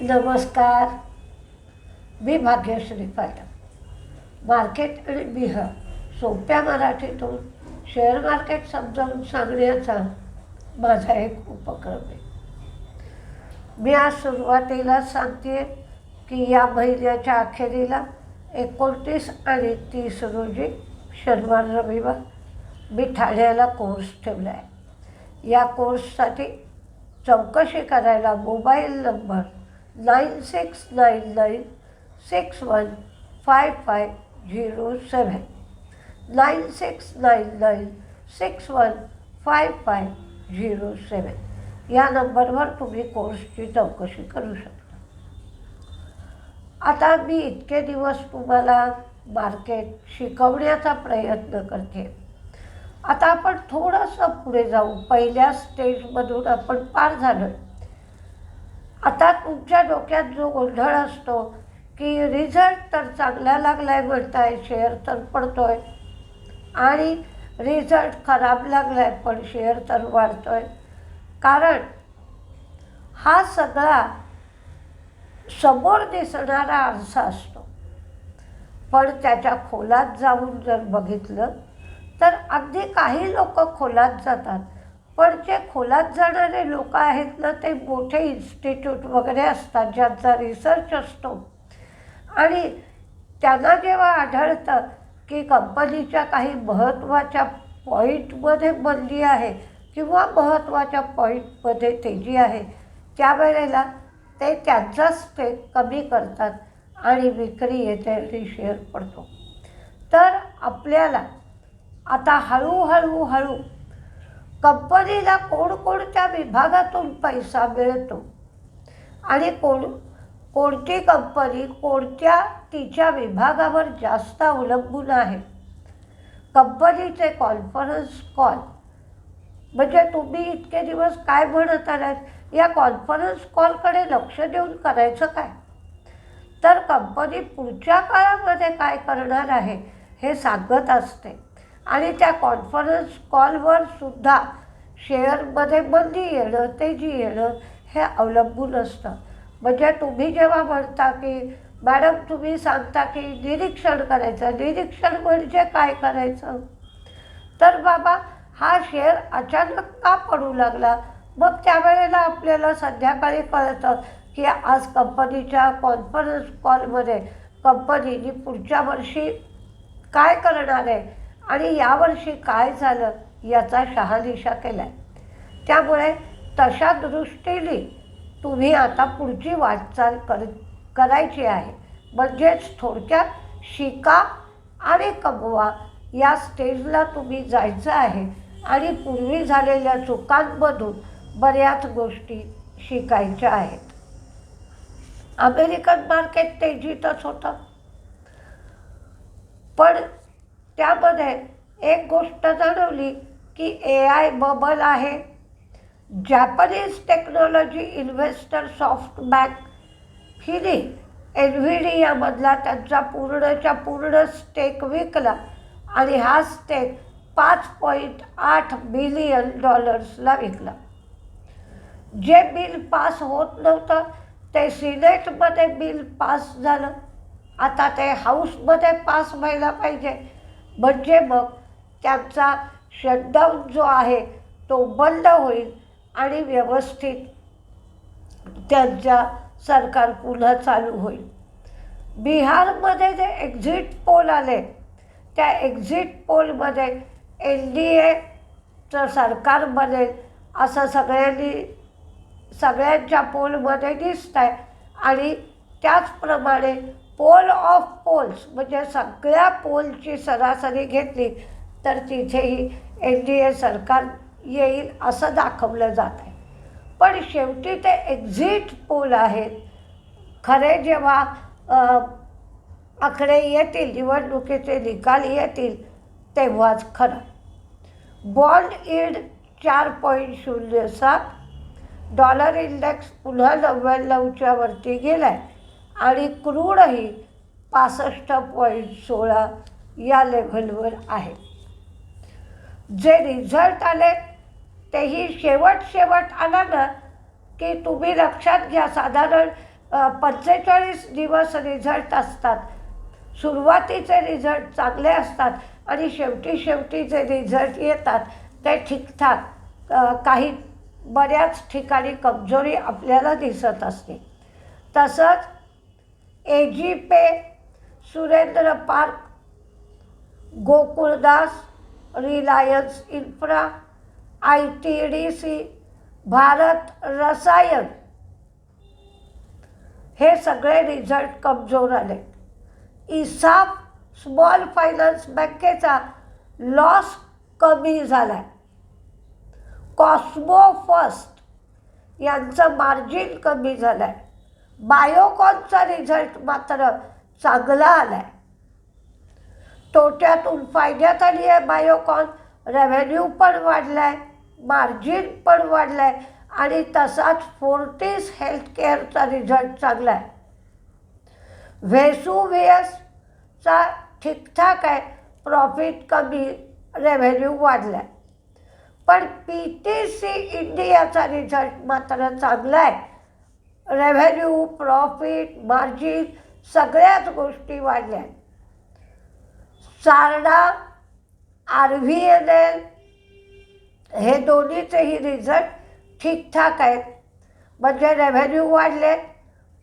नमस्कार. मी भाग्यश्री पाटील मार्केट आणि बिह सोप्या मराठीतून शेअर मार्केट समजावून सांगण्याचा माझा एक उपक्रम आहे. मी आज सुरुवातीला सांगते की या महिन्याच्या अखेरीला एकोणतीस आणि तीस रोजी शनिवार रविवार मी ठाण्याला कोर्स ठेवला आहे या कोर्ससाठी चौकशी करायला mobile number nine six nine nine six one five five zero seven nine six nine nine six one five five zero seven या नंबरवर तुम्ही कोर्सची चौकशी करू शकता. आता मी इतके दिवस तुम्हाला मार्केट शिकवण्याचा प्रयत्न करते. आता आपण थोडंसं पुढे जाऊ. पहिल्या स्टेजमधून आपण पार झालो आता तुमच्या डोक्यात जो गोंधळ असतो की रिझल्ट तर चांगला लागला आहे म्हणताय शेअर तर पडतो आहे आणि रिझल्ट खराब लागला आहे पण शेअर तर वाढतो आहे कारण हा सगळा समोर दिसणारा आरसा असतो. पण त्याच्या खोलात जाऊन जर बघितलं तर अगदी काही लोक खोलात जातात. पण जे खोलात जाणारे लोक आहेत ना ते मोठे इन्स्टिट्यूट वगैरे असतात ज्यांचा रिसर्च असतो. आणि त्यांना जेव्हा आढळतं की कंपनीच्या काही महत्त्वाच्या पॉईंटमध्ये बंदी आहे किंवा महत्त्वाच्या पॉईंटमध्ये तेजी आहे त्यावेळेला ते त्यांचा स्टेक कमी करतात आणि विक्री येते आणि शेअर पडतो. तर आपल्याला आता हळूहळू हळू कंपनीला कोणकोणत्या विभागातून पैसा मिळतो? आणि कोण कोणती कंपनी कोणत्या तिच्या विभागावर जास्त अवलंबून आहे? कंपनीचे कॉन्फरन्स कॉल म्हणजे तुम्ही इतके दिवस काय म्हणत आलात? या कॉन्फरन्स कॉलकडे लक्ष देऊन करायचं काय? तर कंपनी पुढच्या काळामध्ये काय करणार आहे हे सांगत असते. आणि त्या कॉन्फरन्स कॉलवर सुद्धा शेअरमध्ये बंदी येणं तेजी येणं हे अवलंबून असतं. म्हणजे तुम्ही जेव्हा म्हणता की मॅडम तुम्ही सांगता की निरीक्षण करायचं निरीक्षण म्हणजे काय करायचं? तर बाबा हा शेअर अचानक का पडू लागला? मग त्यावेळेला आपल्याला संध्याकाळी कळतं की आज कंपनीच्या कॉन्फरन्स कॉलमध्ये कंपनीने पुढच्या वर्षी काय करणार आहे? आणि यावर्षी काय झालं याचा शहानिशा केला आहे त्यामुळे तशा दृष्टीने तुम्ही आता पुढची वाटचाल कर करायची आहे. म्हणजेच थोडक्यात शिका आणि कमवा. या स्टेजला तुम्ही जायचं आहे आणि पूर्वी झालेल्या चुकांमधून बऱ्याच गोष्टी शिकायच्या आहेत. अमेरिकन मार्केट तेजीतच होतं. पण त्यामध्ये एक गोष्ट जाणवली की ए आय बबल आहे. Japanese technology investor SoftBank हिने एन व्ही डी यामधला त्यांचा पूर्णच्या पूर्ण स्टेक विकला आणि हा स्टेक पाच पॉईंट आठ बिलियन डॉलर्सला विकला. जे बिल पास होत नव्हतं ते सिनेटमध्ये बिल पास झालं. आता ते हाऊसमध्ये पास व्हायला पाहिजे. म्हणजे मग त्यांचा शटडाऊन जो आहे तो बंद होईल आणि व्यवस्थित त्यांच्या सरकार पुन्हा चालू होईल. बिहारमध्ये जे एक्झिट पोल आले त्या एक्झिट पोलमध्ये एन डी एचं सरकार बनेल असं सगळ्यांनी सगळ्यांच्या पोलमध्ये दिसत आहे आणि त्याचप्रमाणे पोल ऑफ पोल्स म्हणजे सगळ्या पोलची सरासरी घेतली तर तिथेही एन डी ए सरकार येईल असं दाखवलं जात आहे. पण शेवटी ते एक्झिट पोल आहेत. खरे जेव्हा आकडे येतील निवडणुकीचे निकाल येतील तेव्हाच खरं. बॉन्ड इड चार पॉईंट शून्य सात डॉलर इंडेक्स पुन्हा नव्याण्णवच्या वरती गेला आहे आणि क्रूडही पासष्ट पॉईंट सोळा या लेव्हलवर आहे. जे रिझल्ट आले तेही शेवट शेवट आला ना की तुम्ही लक्षात घ्या साधारण पंचेचाळीस दिवस रिझल्ट असतात. सुरुवातीचे रिझल्ट चांगले असतात आणि शेवटी शेवटी जे रिझल्ट येतात ते ठीकठाक काही बऱ्याच ठिकाणी कमजोरी आपल्याला दिसत असते. तसंच ए जी पे Surendra park Gokuldas Reliance infra I T D C Bharat Rasayan. हे सगळे रिझल्ट कमजोर आले. इसाफ स्मॉल फायनान्स बँकेचा लॉस कमी झाला आहे कॉस्मो फर्स्ट यांचं मार्जिन कमी झालं आहे बायोकॉनचा रिझल्ट मात्र चांगला आला आहे तोट्यातून फायद्यात आली आहे बायोकॉन. रेव्हेन्यू पण वाढला आहे मार्जिन पण वाढलं आहे आणि तसाच फोर्टीस हेल्थकेअरचा रिझल्ट चांगला आहे. व्हेसुवियसचा ठीकठाक आहे प्रॉफिट कमी रेव्हेन्यू वाढला आहे पण पी टी सी इंडियाचा रिझल्ट मात्र चांगला आहे. रेव्हेन्यू प्रॉफिट मार्जिन सगळ्याच गोष्टी वाढल्या. आहेत Sarda R V N L हे दोन्हीचेही रिझल्ट ठीकठाक आहेत. म्हणजे रेव्हेन्यू वाढले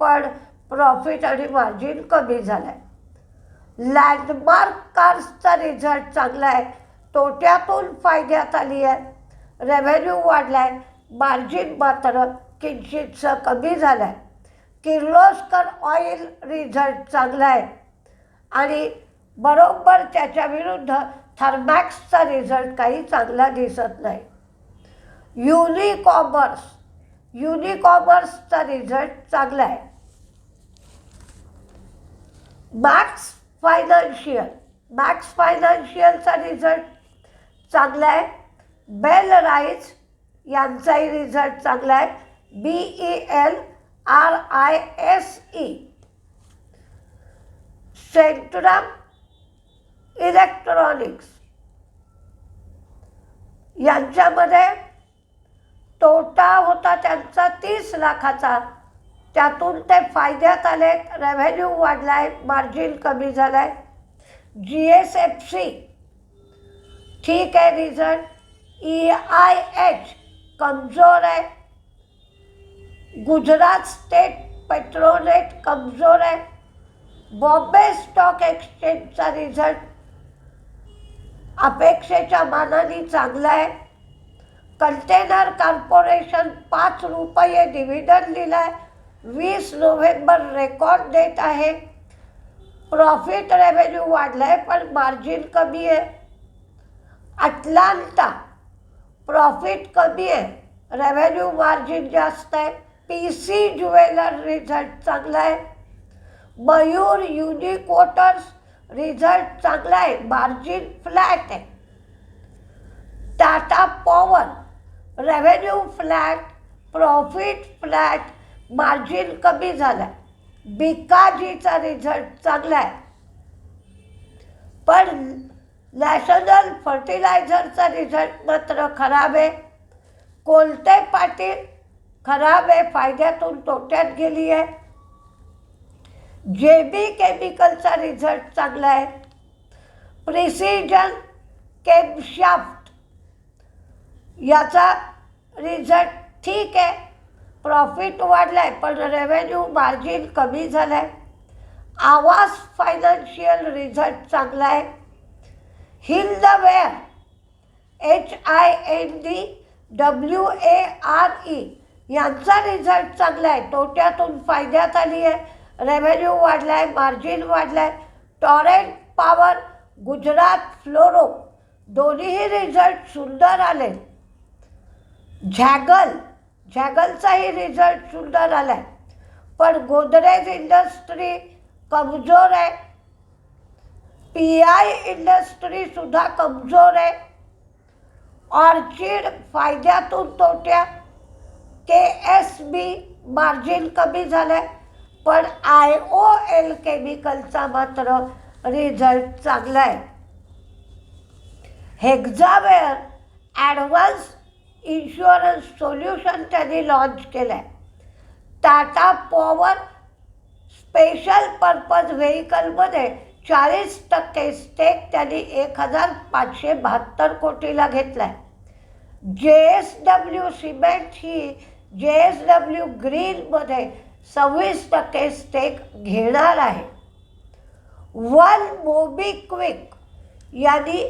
पण प्रॉफिट आणि मार्जिन कमी झालं. आहे लँडमार्क कार्सचा रिझल्ट चांगला आहे. तोट्यातून फायद्यात आली आहे. रेव्हेन्यू वाढला आहे मार्जिन मात्र किंचितसं कमी झाला आहे किर्लोस्कर ऑइल रिझल्ट चांगला आहे आणि बरोबर त्याच्या विरुद्ध थर्मॅक्सचा रिझल्ट काही चांगला दिसत नाही. युनिकॉमर्स युनिकॉमर्सचा रिझल्ट चांगला आहे मॅक्स फायनान्शियल मॅक्स फायनान्शियलचा रिझल्ट चांगला आहे बेल राईज यांचाही रिझल्ट चांगला आहे B E L R I S E Centum electronics यांच्यामध्ये तोटा होता त्यांचा तीस लाखाचा. त्यातून ते फायद्यात आले रेव्हेन्यू वाढला आहे मार्जिन कमी झालं आहे जी एस एफ सी ठीक आहे रिझल्ट ई आय एच कमजोर आहे. गुजरात स्टेट पेट्रोनेट कमजोर आहे. बॉम्बे स्टॉक एक्सचेंजचा रिझल्ट अपेक्षेच्या मानाने चांगला आहे. कंटेनर कॉर्पोरेशन पाच रुपये डिव्हिडंड दिला आहे वीस नोव्हेंबर रेकॉर्ड देत आहे. प्रॉफिट रेव्हेन्यू वाढलं आहे पण मार्जिन कमी आहे. अटलांटा प्रॉफिट कमी आहे. रेव्हेन्यू मार्जिन जास्त आहे. पी सी ज्वेलर रिझल्ट चांगला आहे. मयूर युनिकोटर्स रिझल्ट चांगला आहे. मार्जिन फ्लॅट आहे. Tata power revenue flat profit flat margin कमी झालं आहे बिकाजीचा रिझल्ट चांगला आहे. पण नॅशनल फर्टिलायझरचा रिझल्ट मात्र खराब आहे. कोलते पाटील खराब आहे फायद्यातून तोट्यात गेली आहे जे बी केमिकलचा रिझल्ट चांगला आहे प्रिसिजन केमशाफ्ट याचा रिझल्ट ठीक आहे प्रॉफिट वाढला आहे पण रेव्हेन्यू मार्जिन कमी झालं आहे आवास फायनान्शियल रिझल्ट चांगला आहे Hindware H I N D W A R E यांचा रिझल्ट चांगला आहे. तोट्यातून फायद्यात आली आहे. रेव्हेन्यू वाढला आहे मार्जिन वाढला आहे टॉरेंट पॉवर गुजरात फ्लोरो दोन्हीही रिझल्ट सुंदर आले. झॅगल झॅगलचाही रिझल्ट सुंदर आला आहे पण गोदरेज इंडस्ट्री कमजोर आहे. पी आय इंडस्ट्रीसुद्धा कमजोर आहे. ऑर्चिड फायद्यातून तोट्या. के एस बी मार्जिन कमी झालं आहे पण आय ओ एल केमिकलचा मात्र रिझल्ट चांगला आहे हेक्झावेअर ॲडव्हान्स इन्शुरन्स सोल्युशन त्यांनी लॉन्च केलं आहे टाटा पॉवर स्पेशल पर्पज व्हेकलमध्ये चाळीस टक्के स्टेक त्यांनी एक हजार पाचशे बहात्तर कोटीला घेतला आहे जे एस डब्ल्यू सिमेंट ही जे एस डब्ल्यू ग्रीनमध्ये सव्वीस टक्के स्टेक घेणार आहे. वन मोबिक्विक यांनी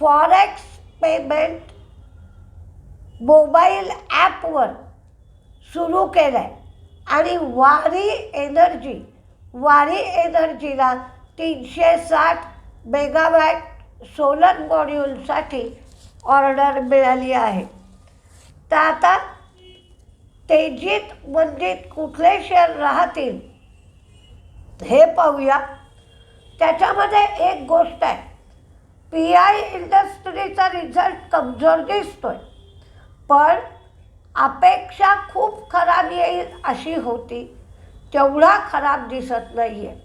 फॉरेक्स पेमेंट मोबाईल ॲपवर सुरू केलं आहे आणि वारी एनर्जी वारी एनर्जीला तीनशे साठ मेगावॅट सोलर मॉड्यूलसाठी ऑर्डर मिळाली आहे. तर आता तेजीत मंदीत कुठले शेअर राहतील हे पाहूया. त्याच्यामध्ये एक गोष्ट आहे. पी आय इंडस्ट्रीचा रिझल्ट कमजोर दिसतोय पण अपेक्षा खूप खराब येईल अशी होती. तेवढा खराब दिसत नाही आहे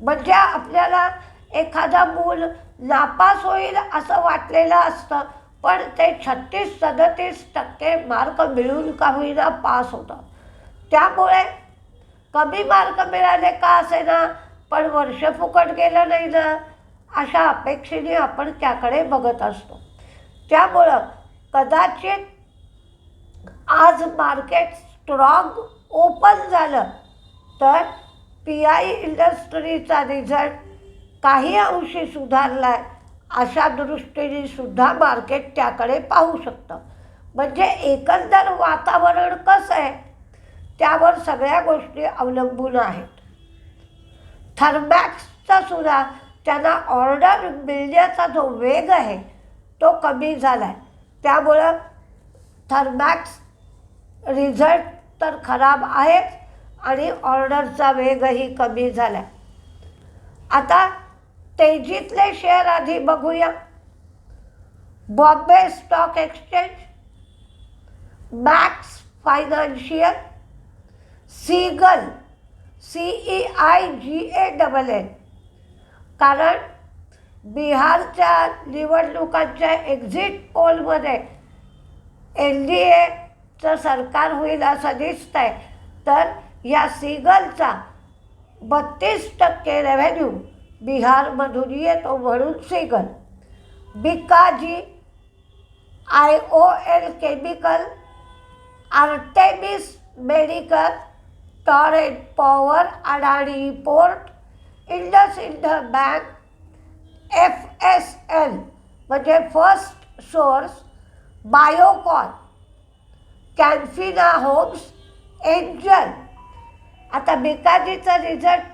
म्हणजे आपल्याला एखादा मूल नापास होईल असं वाटलेलं असतं पण ते छत्तीस सदतीस टक्के मार्क मिळून का होईना पास होतं त्यामुळे कमी मार्क मिळाले का असे ना पण वर्ष फुकट गेलं नाही ना अशा अपेक्षेने आपण त्याकडे बघत असतो. त्यामुळं कदाचित आज मार्केट स्ट्रॉंग ओपन झालं तर पी आय इंडस्ट्रीचा रिझल्ट काही अंशी सुधारला आहे अशा दृष्टीने सुद्धा मार्केट त्याकडे पाहू शकतं. म्हणजे एकंदर वातावरण कसं आहे त्यावर सगळ्या गोष्टी अवलंबून आहेत. थर्मॅक्सचा सुद्धा त्यांना ऑर्डर मिळण्याचा जो वेग आहे तो कमी झाला आहे त्यामुळं थर्मॅक्स रिझल्ट तर खराब आहेच आणि ऑर्डरचा वेगही कमी झाला आहे आता तेजीतले शेअर आधी बघूया. Bombay stock exchange Max Financial Ceigall C E I G A double N कारण बिहारच्या निवडणुकांच्या एक्झिट पोलमध्ये एन डी एचं सरकार होईल असं दिसतं आहे तर या सीगलचा बत्तीस टक्के रेव्हेन्यू बिहारमधून येतो म्हणून Ceigall Bikaji I O L chemical Artemis medical Torrent power Adani port IndusInd bank F S L म्हणजे first source Biocon Canfina homes Angel. आता बिकाजीचा रिझल्ट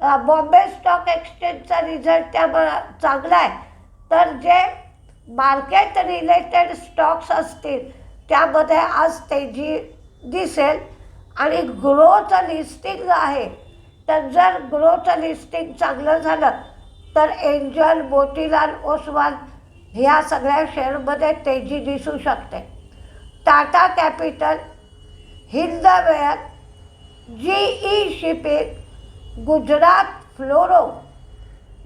बॉम्बे स्टॉक एक्सचेंजचा रिझल्ट त्यामुळं चांगला आहे तर जे मार्केट रिलेटेड स्टॉक्स असतील त्यामध्ये आज तेजी दिसेल. आणि ग्रोथ लिस्टिंग आहे. तर जर ग्रोथ लिस्टिंग चांगलं झालं तर एंजल मोतीलाल ओसवाल ह्या सगळ्या शेअरमध्ये तेजी दिसू शकते. Tata capital Hindware G E shipping Gujarat Fluoro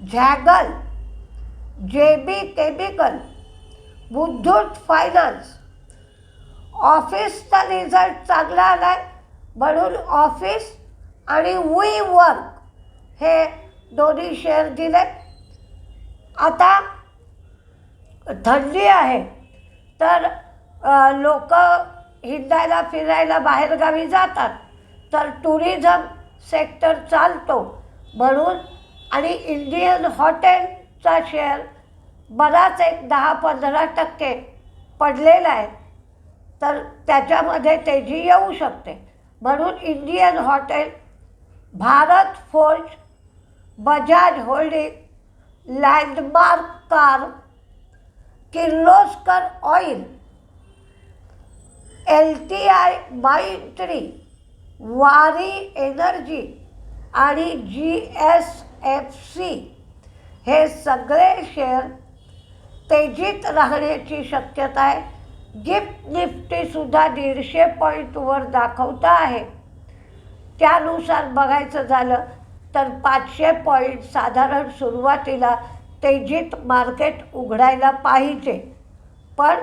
Zaggle J B chemical Muthoot finance ऑफिसचा रिझल्ट चांगला आला आहे म्हणून ऑफिस आणि वी वर्क हे दोन्ही शेअर दिले आता थंडी आहे तर लोक हिंडायला फिरायला बाहेरगावी जातात तर टुरिझम सेक्टर चालतो. म्हणून आणि इंडियन हॉटेलचा शेअर बराच एक दहा पंधरा टक्के पडलेला आहे. तर त्याच्यामध्ये तेजी येऊ शकते. म्हणून Indian hotel Bharat Forge Bajaj holding Landmark car Kirloskar oil L T I Mindtree Waaree energy आणि जी एस एफ सी हे सगळे शेअर तेजीत राहण्याची शक्यता आहे. गिफ्ट निफ्टीसुद्धा दीडशे पॉईंटवर दाखवता आहे. त्यानुसार बघायचं झालं तर पाचशे पॉईंट साधारण सुरुवातीला तेजीत मार्केट उघडायला पाहिजे. पण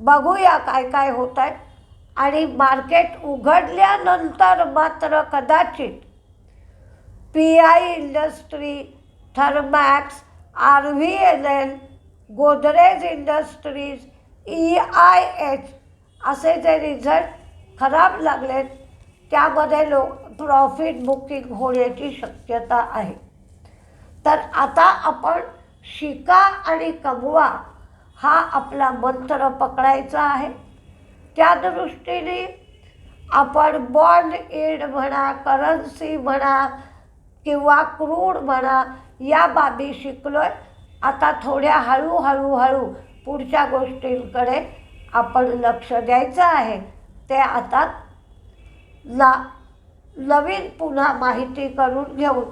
बघूया काय काय होत आहे आणि मार्केट उघडल्यानंतर मात्र कदाचित P I industry Thermax R V L L Godrej industries E I H असे जे रिझल्ट खराब लागलेत त्यामध्ये लो प्रॉफिट बुकिंग होण्याची शक्यता आहे. तर आता आपण शिका आणि कमवा हा आपला मंत्र पकडायचा आहे. त्या दृष्टीने आपण बॉन्ड एड म्हणा करन्सी म्हणा किंवा क्रूड म्हणा या बाबी शिकलो आहे आता थोड्या हळूहळू हळू पुढच्या गोष्टींकडे आपण लक्ष द्यायचं आहे. ते आता ला नवीन पुन्हा माहिती करून घेऊन.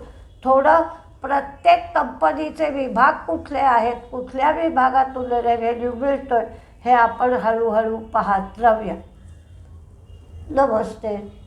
थोडं प्रत्येक कंपनीचे विभाग कुठले आहेत कुठल्या विभागातून रेव्हेन्यू मिळतो आहे हे आपण हळूहळू पाहत राहूया. नमस्ते.